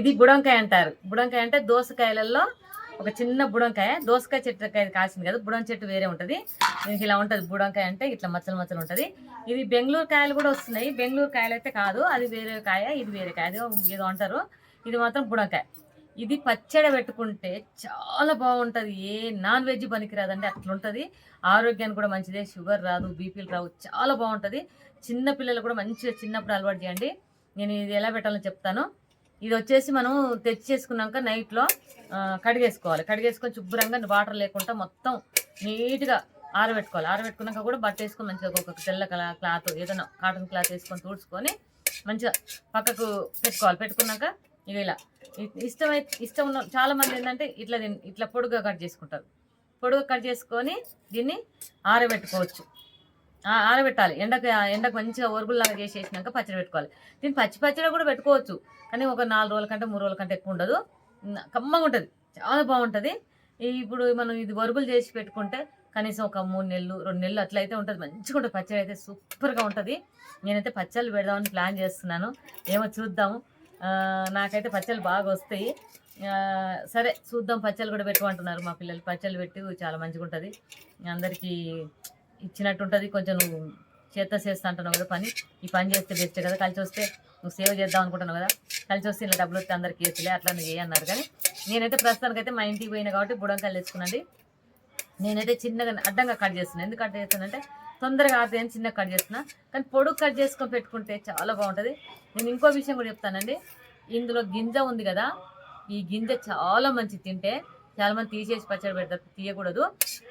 ఇది బుడంకాయ అంటారు. బుడంకాయ అంటే దోసకాయలలో ఒక చిన్న బుడంకాయ దోసకాయ చెట్టు కాసింది కదా బుడం చెట్టు వేరే ఉంటుంది. దీనికి ఇలా ఉంటుంది బుడంకాయ అంటే ఇట్లా మచ్చలు మచ్చలు ఉంటుంది. ఇది బెంగళూరు కాయలు కూడా వస్తున్నాయి. బెంగళూరు కాయలు అయితే కాదు అది వేరే కాయ ఇది వేరే కాయ అది ఏదో అంటారు. ఇది మాత్రం బుడంకాయ. ఇది పచ్చడి పెట్టుకుంటే చాలా బాగుంటుంది. ఏ నాన్ వెజ్ పనికిరాదండి అట్లుంటుంది. ఆరోగ్యానికి కూడా మంచిదే షుగర్ రాదు బీపీలు రావు చాలా బాగుంటుంది. చిన్న పిల్లలు కూడా మంచిగా చిన్నప్పుడు అలవాటు చేయండి. నేను ఇది ఎలా పెట్టాలో చెప్తాను. ఇది వచ్చేసి మనం తెచ్చేసుకున్నాక నైట్లో కడిగేసుకోవాలి. కడిగేసుకొని శుభ్రంగా వాటర్ లేకుండా మొత్తం నీట్గా ఆరబెట్టుకోవాలి. ఆరబెట్టుకున్నాక కూడా బట్ట వేసుకొని మంచిగా ఒక తెల్ల కల క్లాత్ ఏదైనా కాటన్ క్లాత్ వేసుకొని తుడుచుకొని మంచిగా పక్కకు పెట్టుకోవాలి. పెట్టుకున్నాక ఇక ఇలా. ఇష్టమైతే ఇష్టమై ఇష్టం ఉన్న చాలా మంది ఏంటంటే ఇట్లా ఇట్లా పొడుగా కట్ చేసుకుంటారు. పొడుగా కట్ చేసుకొని దీన్ని ఆరబెట్టుకోవచ్చు. ఆరబెట్టాలి. ఎండకు ఎండకు మంచిగా ఒరుగుల్లాగా చేసేసినాక పచ్చడి పెట్టుకోవాలి. దీన్ని పచ్చి పచ్చడి కూడా పెట్టుకోవచ్చు. కానీ ఒక నాలుగు రోజుల కంటే మూడు రోజుల కంటే ఎక్కువ ఉండదు. కమ్మగా ఉంటుంది. చాలా బాగుంటుంది. ఇప్పుడు మనం ఇది వరుగులు చేసి పెట్టుకుంటే కనీసం ఒక మూడు నెలలు రెండు నెలలు అట్లయితే ఉంటుంది. మంచిగా ఉంటుంది. పచ్చడి అయితే సూపర్గా ఉంటుంది. నేనైతే పచ్చళ్ళు పెడదామని ప్లాన్ చేస్తున్నాను. ఏమో చూద్దాము. నాకైతే పచ్చళ్ళు బాగా వస్తాయి. సరే చూద్దాం. పచ్చళ్ళు కూడా పెట్టుకుంటున్నారు మా పిల్లలు. పచ్చళ్ళు పెట్టి చాలా మంచిగా ఉంటుంది. అందరికీ ఇచ్చినట్టు ఉంటుంది కొంచెం నువ్వు చేత చేస్తా అంటున్నావు కదా పని. ఈ పని చేస్తే బెస్ట్ కదా. కలిసి వస్తే నువ్వు సేవ్ చేద్దాం అనుకుంటున్నావు కదా. కలిసి వస్తే ఇలా డబ్బులు వస్తే అందరికి వేసులే అట్లా నువ్వు అన్నారు కానీ నేనైతే ప్రస్తుతానికైతే మా ఇంటికి పోయినా కాబట్టి బుడంకాయలు తెచ్చుకునండి నేనైతే చిన్నగా అడ్డంగా కట్ చేస్తున్నాను ఎందుకు కట్ చేస్తానంటే తొందరగా ఆడితే అని చిన్నగా కట్ చేస్తున్నా. కానీ పొడుగు కట్ చేసుకొని పెట్టుకుంటే చాలా బాగుంటుంది. నేను ఇంకో విషయం కూడా చెప్తానండి. ఇందులో గింజ ఉంది కదా ఈ గింజ చాలా మంచి తింటే. చాలామంది తీసేసి పచ్చడి పెడతారు తీయకూడదు.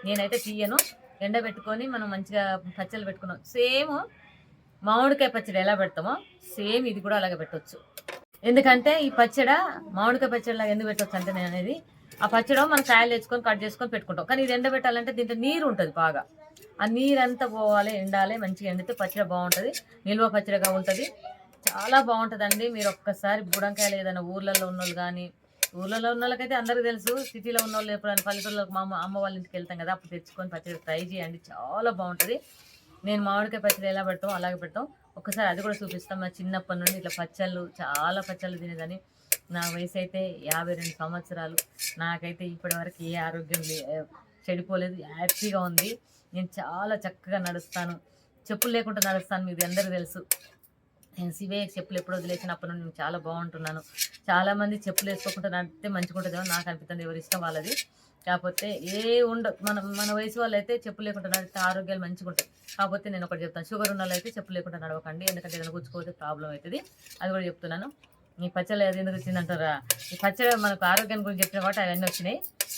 నేనైతే తీయను. ఎండబెట్టుకొని మనం మంచిగా పచ్చళ్ళు పెట్టుకున్నాం. సేమ్ మామిడికాయ పచ్చడి ఎలా పెడతామో సేమ్ ఇది కూడా అలాగే పెట్టవచ్చు ఎందుకంటే ఈ పచ్చడ మామిడికాయ పచ్చడిలాగా ఎందుకు పెట్టవచ్చు అంటే నేను అనేది ఆ పచ్చడి మనం కాయలు తెచ్చుకొని కట్ చేసుకొని పెట్టుకుంటాం. కానీ ఇది ఎండబెట్టాలంటే దీంట్లో నీరు ఉంటుంది బాగా. ఆ నీరంతా పోవాలి ఎండాలి మంచిగా ఎండితే పచ్చడి బాగుంటుంది నిల్వ పచ్చడిగా ఉంటుంది. చాలా బాగుంటుందండి. మీరు ఒక్కసారి బుడంకాయలు ఏదైనా ఊర్లలో ఉన్న వాళ్ళు కానీ ఊర్లలో ఉన్న వాళ్ళకైతే అందరికీ తెలుసు. సిటీలో ఉన్న వాళ్ళు ఎప్పుడైనా పల్లెటూరులో మా అమ్మ వాళ్ళ ఇంటికి వెళ్తాం కదా అప్పుడు తెచ్చుకొని పచ్చడి ట్రై చేయండి. చాలా బాగుంటుంది. నేను మామిడికాయ పచ్చడి ఎలా పెడతాం అలాగే పెడతాం. ఒకసారి అది కూడా చూపిస్తాం. మా చిన్నప్పటి నుండి ఇట్లా పచ్చళ్ళు చాలా పచ్చళ్ళు తినేదని నా వయసు అయితే యాభై రెండు సంవత్సరాలు. నాకైతే ఇప్పటి వరకు ఏ ఆరోగ్యం చెడిపోలేదు. హ్యాపీగా ఉంది. నేను చాలా చక్కగా నడుస్తాను. చెప్పులు లేకుండా నడుస్తాను మీకు అందరికీ తెలుసు. నేను శివే చెప్పులు ఎప్పుడు వదిలేసినప్పటి నుండి నేను చాలా బాగుంటున్నాను. చాలా మంది చెప్పులు వేసుకోకుండా నడితే మంచిగా ఉంటుందేమో నాకు అనిపిస్తుంది. ఎవరి ఇష్టం వాళ్ళది. కాకపోతే ఏ ఉండ మన మన వయసు వాళ్ళు అయితే చెప్పులు లేకుండా నడితే ఆరోగ్యాలు మంచిగా ఉంటాయి. కాకపోతే నేను ఒకటి చెప్తాను. షుగర్ ఉన్న వాళ్ళు అయితే చెప్పు లేకుండా నడవకండి. ఎందుకంటే ఏదైనా గుచ్చుకోతే ప్రాబ్లం అవుతుంది. అది కూడా చెప్తున్నాను. ఈ పచ్చళ్ళు అది ఎందుకు వచ్చిందంటారా? ఈ పచ్చడి మనకు ఆరోగ్యం గురించి చెప్పిన కాబట్టి అవన్నీ వచ్చినాయి.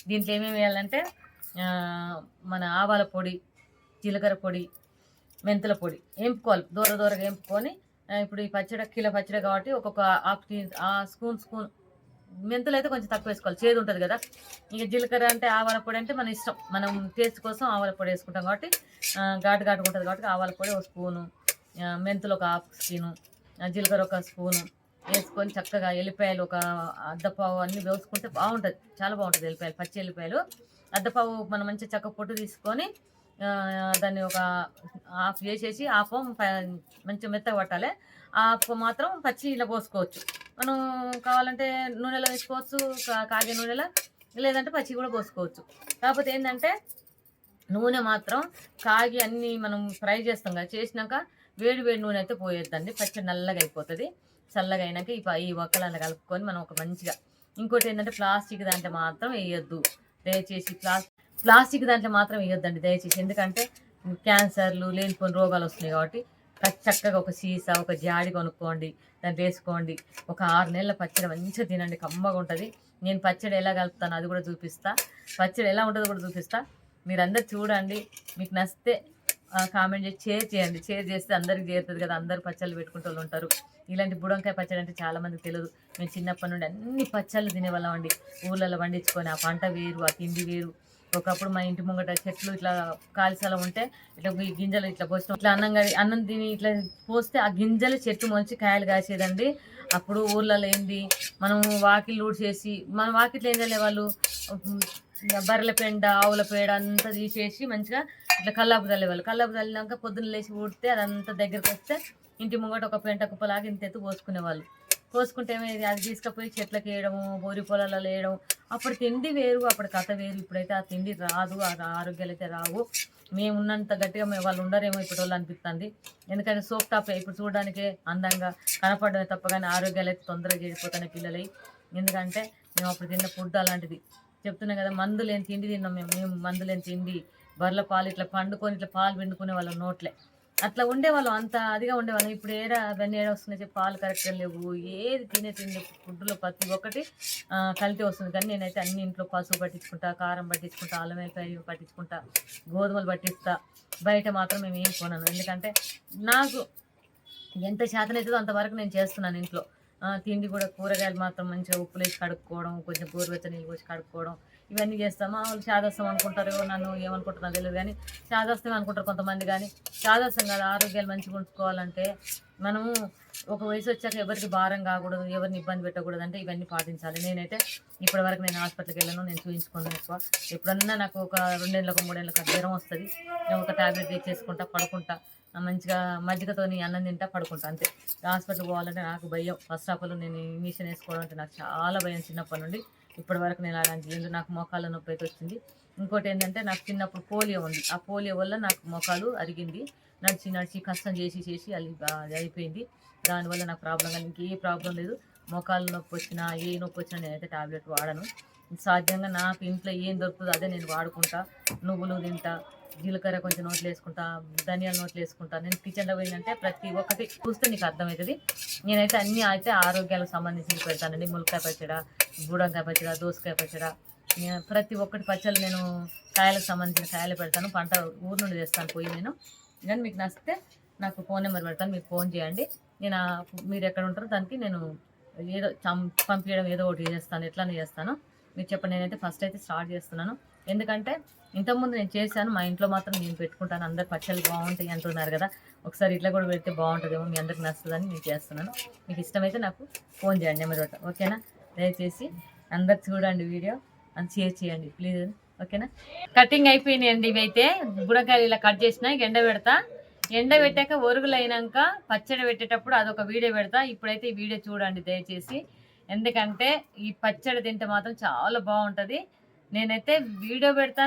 దీంట్లో ఏమేమి వేయాలంటే మన ఆవాల పొడి జీలకర్ర పొడి మెంతుల పొడి ఎంపుకోవాలి. దూర దూరగా ఎంపుకొని ఇప్పుడు ఈ పచ్చడి కిలో పచ్చడి కాబట్టి ఒక్కొక్క హాఫ్ టీ ఆ స్పూన్ స్పూన్ మెంతులు అయితే కొంచెం తక్కువ వేసుకోవాలి. చేదు ఉంటుంది కదా? ఇక జీలకర్ర అంటే ఆవాల పొడి అంటే మన ఇష్టం. మనం టేస్ట్ కోసం ఆవాల పొడి వేసుకుంటాం కాబట్టి ఆ, ఘాటు ఘాటుగా ఉంటుంది కాబట్టి ఆవాల పొడి ఒక స్పూను మెంతులు ఒక హాఫ్ స్పూను జీలకర్ర ఒక స్పూను వేసుకొని చక్కగా ఎల్లిపాయలు ఒక అద్దపావు అన్ని వేసుకుంటే బాగుంటుంది. చాలా బాగుంటుంది ఎల్లిపాయలు పచ్చి ఎల్లిపాయలు. అద్దపావు మనం మంచిగా చక్క పొట్టు తీసుకొని దాన్ని ఒక హాఫ్ చేసేసి హాఫ్ మంచిగా మెత్తగా పట్టాలి. ఆఫ్ మాత్రం పచ్చి ఇలా పోసుకోవచ్చు. మనం కావాలంటే నూనెలో వేసుకోవచ్చు కా- కాగే నూనెలో లేదంటే పచ్చి కూడా పోసుకోవచ్చు. కాకపోతే ఏంటంటే నూనె మాత్రం కాగి అన్ని మనం ఫ్రై చేస్తాం కదా చేసినాక వేడి వేడి నూనె అయితే పోయేద్దండి. పచ్చి నల్లగా అయిపోతుంది. చల్లగా అయినాక ఈ ఈ ఒక్కలన్నీ కలుపుకొని మనం ఒక మంచిగా ఇంకోటి ఏంటంటే ప్లాస్టిక్ దాంట్లో మాత్రం వేయొద్దు. దయచేసి ప్లాస్ ప్లాస్టిక్ దాంట్లో మాత్రం వేయొద్దండి దయచేసి. ఎందుకంటే క్యాన్సర్లు లేనిపోయిన రోగాలు వస్తున్నాయి కాబట్టి చక్కగా ఒక సీసా ఒక జాడి కొనుక్కోండి దాన్ని వేసుకోండి. ఒక ఆరు నెలల పచ్చడి మంచిగా తినండి కమ్మగా ఉంటుంది. నేను పచ్చడి ఎలా కలుపుతాను అది కూడా చూపిస్తా. పచ్చడి ఎలా ఉంటుందో కూడా చూపిస్తా. మీరందరు చూడండి. మీకు నచ్చితే కామెంట్ చేసి షేర్ చేయండి. షేర్ చేస్తే అందరికి చేరుతుంది కదా. అందరు పచ్చళ్ళు పెట్టుకుంటూ వాళ్ళు ఉంటారు. ఇలాంటి బుడంకాయ పచ్చడి అంటే చాలామందికి తెలియదు. మేము చిన్నప్పటి నుండి అన్ని పచ్చళ్ళు తినేవాళ్ళం అండి. ఊళ్ళలో పండించుకొని ఆ పంట వేరు ఆ తిండి వేరు. ఒకప్పుడు మా ఇంటి ముంగట చెట్లు ఇట్లా కాలిసలం ఉంటే ఇట్లా ఈ గింజలు ఇట్లా పోస్తాం. ఇట్లా అన్నం కడి- అన్నం తిని ఇట్లా పోస్తే ఆ గింజలు చెట్టు మంచి కాయలు కాసేదండి. అప్పుడు ఊర్లలో ఏంది మనం వాకిళ్ళు ఊడ్చేసి మన వాకిట్లు ఏం చేయలే వాళ్ళు? బర్రెల పెండ ఆవుల పేడ అంతా తీసేసి మంచిగా ఇట్లా కల్లాపు చల్లేవాళ్ళు కల్లాపు చల్లినాక పొద్దున్న లేచి ఊడితే అదంతా దగ్గరకు వస్తే ఇంటి ముంగట ఒక పెంట కుప్పలాగా ఇంత ఎత్తు పోసుకునేవాళ్ళు కోసుకుంటే అది తీసుకుపోయి చెట్లకు వేయడము బోరి పొలాలలో వేయడం అప్పుడు తిండి వేరు అప్పుడు కథ వేరు. ఇప్పుడైతే ఆ తిండి రాదు ఆ ఆరోగ్యాలు అయితే రావు. మేము ఉన్నంత గట్టిగా మేము వాళ్ళు ఉండరేమో ఇప్పుడు వాళ్ళు అనిపిస్తుంది ఎందుకంటే సోప్ టాప్ ఇప్పుడు చూడడానికి అందంగా కనపడమే తప్ప కానీ ఆరోగ్యాలు అయితే తొందరగా చెడిపోతున్నాయి పిల్లలవి ఎందుకంటే మేము అప్పుడు తిన్న ఫుడ్ అలాంటిది. చెప్తున్నాం కదా మందు లేని తిండి తిన్నాం మేము. మేము మందు లేని తిండి బర్రెల పాలు ఇట్లా పండుకొని ఇట్లా పాలు పిండుకునే వాళ్ళం నోట్లే. అట్లా ఉండేవాళ్ళం అంత అదిగా ఉండేవాళ్ళం. ఇప్పుడు ఏడా అవన్నీ ఏడా వస్తున్నాయి చెప్పి పాలు కరెక్ట్గా లేవు ఏది తినే తిండి ఫుడ్లో ప్రతి ఒక్కటి కల్తీ వస్తుంది. కానీ నేనైతే అన్ని ఇంట్లో పసుపు పట్టించుకుంటా కారం పట్టించుకుంటా అల్లం వెల్లిపాయ పట్టించుకుంటా గోధుమలు పట్టిస్తా. బయట మాత్రం మేము ఏం కొనను. ఎందుకంటే నాకు ఎంత శాతం అవుతుందో అంతవరకు నేను చేస్తున్నాను ఇంట్లో. తిండి కూడా కూరగాయలు మాత్రం మంచిగా ఉప్పులు వేసి కడుక్కోవడం కొంచెం గోరువెచ్చ నీళ్ళు పోసి కడుక్కోవడం ఇవన్నీ చేస్తామా వాళ్ళు శాదస్తం అనుకుంటారు నన్ను ఏమనుకుంటున్నా తెలియదు కానీ శాదస్తం అనుకుంటారు కొంతమంది కానీ శాదస్తం కాదు ఆరోగ్యాలు మంచిగా ఉంచుకోవాలంటే మనము ఒక వయసు వచ్చాక ఎవరికి భారం కాకూడదు ఎవరిని ఇబ్బంది పెట్టకూడదు అంటే ఇవన్నీ పాటించాలి. నేనైతే ఇప్పటి వరకు నేను హాస్పిటల్కి వెళ్ళను నేను చూపించుకున్నాను ఎక్కువ. ఎప్పుడన్నా నాకు ఒక రెండేళ్ళకు మూడేళ్ళకు జ్వరం వస్తుంది. నేను ఒక టాబ్లెట్ తెచ్చేసుకుంటా పడుకుంటా. మంచిగా మజ్జిగతోని అన్నం తింటా పడుకుంటా. అంతే. హాస్పిటల్ పోవాలంటే నాకు భయం. ఫస్ట్ ఆఫ్ ఆల్ నేను ఇంజక్షన్ వేసుకోవడం అంటే నాకు చాలా భయం చిన్నప్పటి నుండి. ఇప్పటి వరకు నేను అలాంటి లేదు నాకు మోకాళ్ళ నొప్పి అయితే వచ్చింది. ఇంకోటి ఏంటంటే నాకు చిన్నప్పుడు పోలియో ఉంది. ఆ పోలియో వల్ల నాకు మోకాలు అరిగింది. నడిచి నడిచి కష్టం చేసి చేసి అది అది అయిపోయింది. దానివల్ల నాకు ప్రాబ్లం కానీ ఇంకే ప్రాబ్లం లేదు. మోకాళ్ళ నొప్పి వచ్చినా ఏ నొప్పి వచ్చినా నేనైతే టాబ్లెట్ వాడను. సాధ్యంగా నాకు ఇంట్లో ఏం దొరుకుతుందో అదే నేను వాడుకుంటా. నువ్వులు తింటా జీలకర్ర కొంచెం నోట్లు వేసుకుంటా ధనియాల నోట్లు వేసుకుంటా. నేను కిచెన్లో పోయిందంటే ప్రతి ఒక్కటి చూస్తే నీకు అర్థమవుతుంది. నేనైతే అన్ని అయితే ఆరోగ్యాలకు సంబంధించి పెడతానండి. ములకాయ పచ్చడ బూడంకాయ పచ్చడ దోసకాయ పచ్చడ. ప్రతి ఒక్కటి పచ్చళ్ళు నేను కాయలకు సంబంధించిన కాయలు పెడతాను. పంట ఊరు నుండి తెస్తాను పోయి నేను. కానీ మీకు నచ్చితే నాకు ఫోన్ నెంబర్ పెడతాను. మీకు ఫోన్ చేయండి. నేను మీరు ఎక్కడ ఉంటారో దానికి నేను ఏదో చం- పంపించడం ఏదో ఒకటి చేస్తాను. ఎట్లానే చేస్తాను. మీరు చెప్పండి నేనైతే ఫస్ట్ అయితే స్టార్ట్ చేస్తున్నాను. ఎందుకంటే ఇంతకుముందు నేను చేశాను మా ఇంట్లో మాత్రం నేను పెట్టుకుంటాను అందరు పచ్చళ్ళు బాగుంటాయి అంటున్నారు కదా. ఒకసారి ఇట్లా కూడా పెడితే బాగుంటుందేమో మీ అందరికి నచ్చుతుందని నేను చేస్తున్నాను. మీకు ఇష్టమైతే నాకు ఫోన్ చేయండి నెంబర్ ఓకేనా? దయచేసి అందరు చూడండి వీడియో అని షేర్ చేయండి ప్లీజ్ ఓకేనా? కటింగ్ అయిపోయినాయండి ఇవైతే. బుడకాయలు ఇలా కట్ చేసిన ఎండ పెడతా. ఎండ పెట్టాక ఒరుగులైనాక పచ్చడి పెట్టేటప్పుడు అదొక వీడియో పెడతా. ఇప్పుడైతే ఈ వీడియో చూడండి దయచేసి. ఎందుకంటే ఈ పచ్చడి తింటే మాత్రం చాలా బాగుంటుంది. నేనైతే వీడియో పెడతాను.